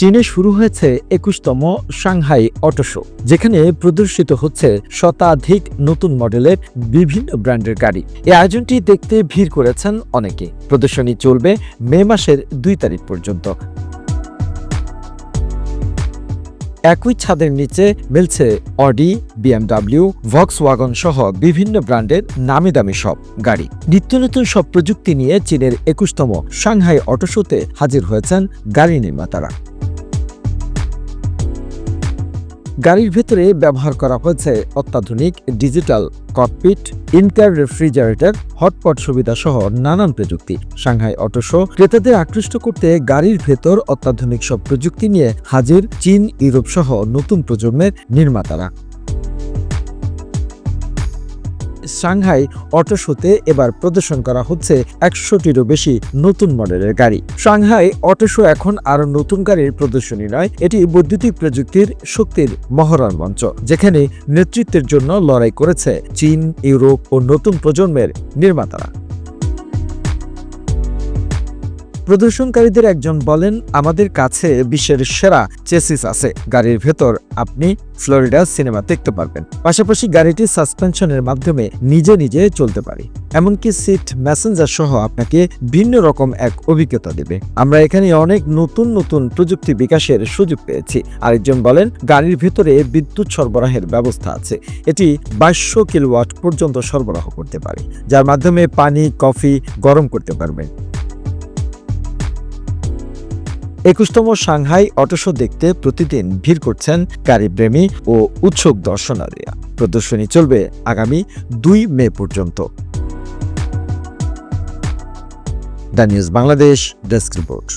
চীনে শুরু হয়েছে একুশতম সাংহাই অটো শো, যেখানে প্রদর্শিত হচ্ছে শতাধিক নতুন মডেলের বিভিন্ন ব্র্যান্ডের গাড়ি। এই আয়োজনটি দেখতে ভিড় করেছেন অনেকে। প্রদর্শনী চলবে মে মাসের দুই তারিখ পর্যন্ত। একই ছাদের নিচে মিলছে অডি, বিএমডাব্লিউ ভক্স ওয়াগন সহ বিভিন্ন ব্র্যান্ডের নামি দামি সব গাড়ি। নিত্য নতুন সব প্রযুক্তি নিয়ে চীনের একুশতম সাংহাই অটো শোতে হাজির হয়েছেন গাড়ি নির্মাতারা। গাড়ির ভেতরে ব্যবহার করা হয়েছে অত্যাধুনিক digital cockpit in car refrigerator, hotpot সুবিধা সহ নানান প্রযুক্তি। সাংহাই অটো শো ক্রেতাদের আকৃষ্ট করতে গাড়ির ভেতর অত্যাধুনিক সব প্রযুক্তি নিয়ে হাজির চীন, ইউরোপ সহ নতুন প্রজন্মের নির্মাতারা। সাংহাই অটো শোতে এবার প্রদর্শন করা হচ্ছে একশোটিরও বেশি নতুন মডেলের গাড়ি। সাংহাই অটো শো এখন আরও নতুন গাড়ির প্রদর্শনী নয়, এটি বৈদ্যুতিক প্রযুক্তির শক্তির মহড়ার মঞ্চ, যেখানে নেতৃত্বের জন্য লড়াই করেছে চীন, ইউরোপ ও নতুন প্রজন্মের নির্মাতারা। প্রদর্শনকারীদের একজন বলেন, আমাদের কাছে বিশ্বের সেরা চেসিস আছে। গাড়ির ভেতর আপনি ফ্লোরিডা সিনেমা দেখতে পারবেন। পাশাপাশি গাড়িটি সাসপেনশনের মাধ্যমে নিজে নিজে চলতে পারে। এমনকি সিট ম্যাসেঞ্জার সহ আপনাকে ভিন্ন রকম এক অভিজ্ঞতা দেবে। আমরা এখানে অনেক নতুন নতুন প্রযুক্তি বিকাশের সুযোগ পেয়েছি। আরেকজন বলেন, গাড়ির ভেতরে বিদ্যুৎ সরবরাহের ব্যবস্থা আছে। এটি বাইশশো কিলোওয়াট পর্যন্ত সরবরাহ করতে পারে, যার মাধ্যমে পানি, কফি গরম করতে পারবেন। একুশতম সাংহাই অটোশো দেখতে প্রতিদিন ভিড় করছেন কারিপ্রেমী ও উৎসুক দর্শনারীরা প্রদর্শনী চলবে আগামী দুই মে পর্যন্ত। The news Bangladesh desk report.